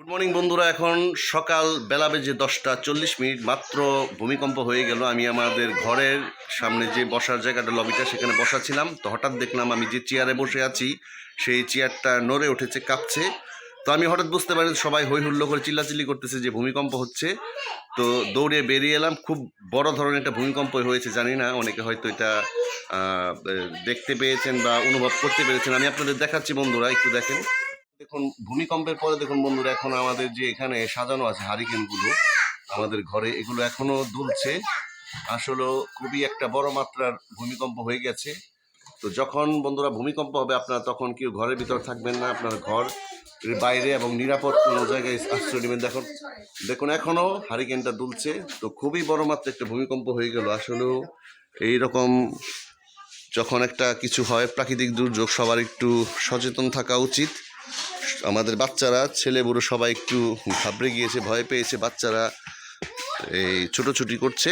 Good morning বন্ধুরা। এখন সকাল বেলা বেজে দশটা চল্লিশ মিনিট মাত্র ভূমিকম্প হয়ে গেল। আমি আমাদের ঘরের সামনে যে বসার জায়গাটা লবিটা সেখানে বসা ছিলাম তো হঠাৎ দেখলাম আমি যে চেয়ারে বসে আছি, সেই চেয়ারটা নড়ে উঠেছে, কাঁপছে। তো আমি হঠাৎ বুঝতে পারি, সবাই হৈ হুল্লো করে চিল্লাচিল্লি করতেছে যে ভূমিকম্প হচ্ছে। তো দৌড়ে বেরিয়ে এলাম। খুব বড় ধরনের একটা ভূমিকম্প হয়েছে, জানি না। অনেকে হয়তো এটা দেখতে পেয়েছেন বা অনুভব করতে পেরেছেন। আমি আপনাদের দেখাচ্ছি, বন্ধুরা, একটু দেখেন। দেখুন, ভূমিকম্পের পরে দেখুন বন্ধুরা, এখন আমাদের যে এখানে সাজানো আছে হারিকেনগুলো, আমাদের ঘরে, এগুলো এখনও দুলছে। আসলে খুবই একটা বড় মাত্রার ভূমিকম্প হয়ে গেছে। তো যখন বন্ধুরা ভূমিকম্প হবে, আপনারা তখন কেউ ঘরের ভিতর থাকবেন না, আপনার ঘর বাইরে এবং নিরাপদ কোনো জায়গায় আশ্রয় নেবেন। দেখুন দেখুন, এখনও হারিকেনটা দুলছে। তো খুবই বড় মাত্রা একটা ভূমিকম্প হয়ে গেল। আসলেও এইরকম যখন একটা কিছু হয়, প্রাকৃতিক দুর্যোগ, সবার একটু সচেতন থাকা উচিত। আমাদের বাচ্চারা ছেলে বুড়ো সবাই একটু ঘাবড়ে গিয়েছে ভয় পেয়েছে বাচ্চারা এই ছোটোছুটি করছে।